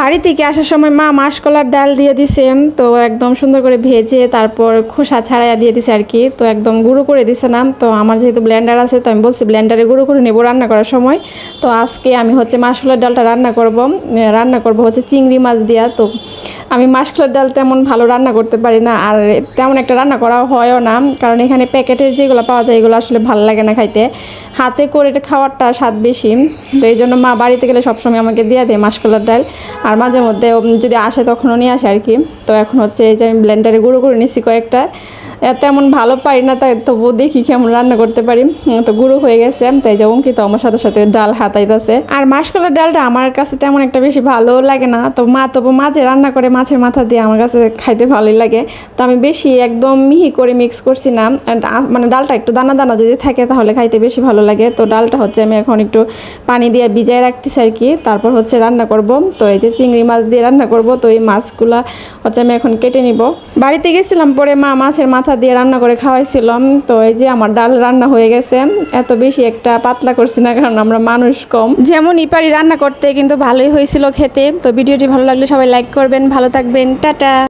বাড়ি থেকে আসার সময় মা মাসকলার ডাল দিয়ে দিছে, তো একদম সুন্দর করে ভেজে তারপর খোসা ছাড়াইয়া দিয়ে দিছে আর কি, তো একদম গুঁড়ো করে দিছে না। তো আমার যেহেতু ব্ল্যান্ডার আছে, তো আমি বলছি ব্ল্যান্ডারে গুঁড়ো করে নেব রান্না করার সময়। তো আজকে আমি হচ্ছে মাসকলার ডালটা রান্না করব রান্না করব হচ্ছে চিংড়ি মাছ দিয়া, তো আমি মাসকলার ডাল তেমন ভালো রান্না করতে পারি না, আর তেমন একটা রান্না করা হয়ও না, কারণ এখানে প্যাকেটের যেগুলো পাওয়া যায় এগুলো আসলে ভালো লাগে না খাইতে। হাতে করে এটা খাওয়ারটা স্বাদ বেশি, তো এই জন্য মা বাড়িতে গেলে সবসময় আমাকে দিয়ে দেয় মাসকলার ডাল, আর মাঝে মধ্যে যদি আসে তখনও নিয়ে আসে আর কি। তো এখন হচ্ছে এই যে আমি ব্লেন্ডারে গুঁড়ো করে নিচ্ছি কয়েকটা তেমন ভালো পারি না, তাই তবু দেখি কেমন রান্না করতে পারি। তো গুঁড়ো হয়ে গেছে, তাই যে অঙ্কিত আমার সাথে সাথে ডাল হাতাইতেছে। আর মাসকলার ডালটা আমার কাছে তেমন একটা বেশি ভালো লাগে না, তো মা তবু মাঝে রান্না করে মাছের মাথা দিয়ে আমার কাছে খাইতে ভালোই লাগে। তো আমি বেশি একদম মিহি করে মিক্স করছি না মানে ডালটা একটু দানা দানা যদি থাকে তাহলে খাইতে বেশি ভালো লাগে। তো ডালটা হচ্ছে আমি এখন একটু পানি দিয়ে ভিজায় রাখতেছি আর কি, তারপর হচ্ছে রান্না করব। তো এই যে চিংড়ি মাছ দিয়ে রান্না করব, তো এই মাছগুলা হচ্ছে আমি এখন কেটে নিব। বাড়িতে গেছিলাম পরে মা মাছের মাথা দিয়ে রান্না করে খাওয়াইছিলাম। তো এই যে আমার ডাল রান্না হয়ে গেছে। এত বেশি একটা পাতলা করছি না, কারণ আমরা মানুষ কম। যেমন ইপারি রান্না করতে কিন্তু ভালোই হয়েছিল খেতে। তো ভিডিওটি ভালো লাগলে সবাই লাইক করবেন, ভালো থাকবেন। টাটা!